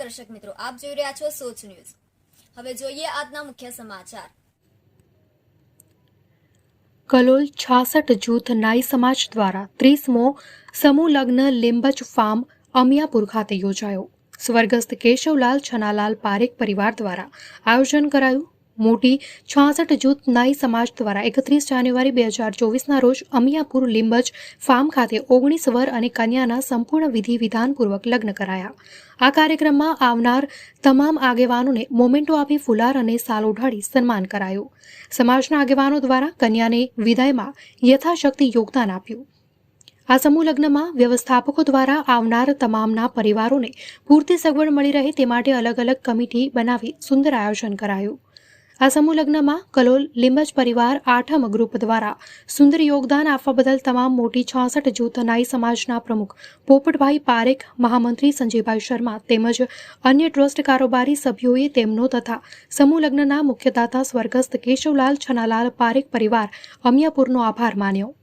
આપ જોઈ રહ્યા છો સોચ ન્યૂઝ. હવે જોઈએ આજના મુખ્ય સમાચાર. કલોલ છાસઠ જૂથ નાઈ સમાજ દ્વારા ત્રીસમો સમૂહ લગ્ન લીંબચ ફાર્મ અમિયાપુર ખાતે યોજાયો. સ્વર્ગસ્થ કેશવલાલ છનાલાલ પારેખ પરિવાર દ્વારા આયોજન કરાયું. મોટી છાસઠ જૂથ નાઈ સમાજ દ્વારા એકત્રીસ જાન્યુઆરી બે હજાર ચોવીસના રોજ અમિયાપુર લીંબજ ફાર્મ ખાતે ઓગણીસ વર અને કન્યાના સંપૂર્ણ વિધિ વિધાનપૂર્વક લગ્ન કરાયા. આ કાર્યક્રમમાં આવનાર તમામ આગેવાનોને મોમેન્ટો આપી ફુલાર અને સાલ ઓઢાડી સન્માન કરાયું. સમાજના આગેવાનો દ્વારા કન્યાને વિદાયમાં યથાશક્તિ યોગદાન આપ્યું. આ સમૂહ લગ્નમાં વ્યવસ્થાપકો દ્વારા આવનાર તમામના પરિવારોને પૂરતી સગવડ મળી રહે તે માટે અલગ અલગ કમિટી બનાવી સુંદર આયોજન કરાયું. આ સમૂહ લગ્નમાં કલોલ, લીંબજ પરિવાર, આઠમ ગ્રુપ દ્વારા સુંદર યોગદાન આપવા બદલ તમામ મોટી છાસઠ જૂથ નાઈ સમાજના પ્રમુખ પોપટભાઈ પારેખ, મહામંત્રી સંજયભાઈ શર્મા તેમજ અન્ય ટ્રસ્ટ કારોબારી સભ્યોએ તેમનો તથા સમૂહ લગ્નના મુખ્યદાતા સ્વર્ગસ્થ કેશવલાલ છનાલાલ પારેખ પરિવાર અમિયાપુરનો આભાર માન્યો.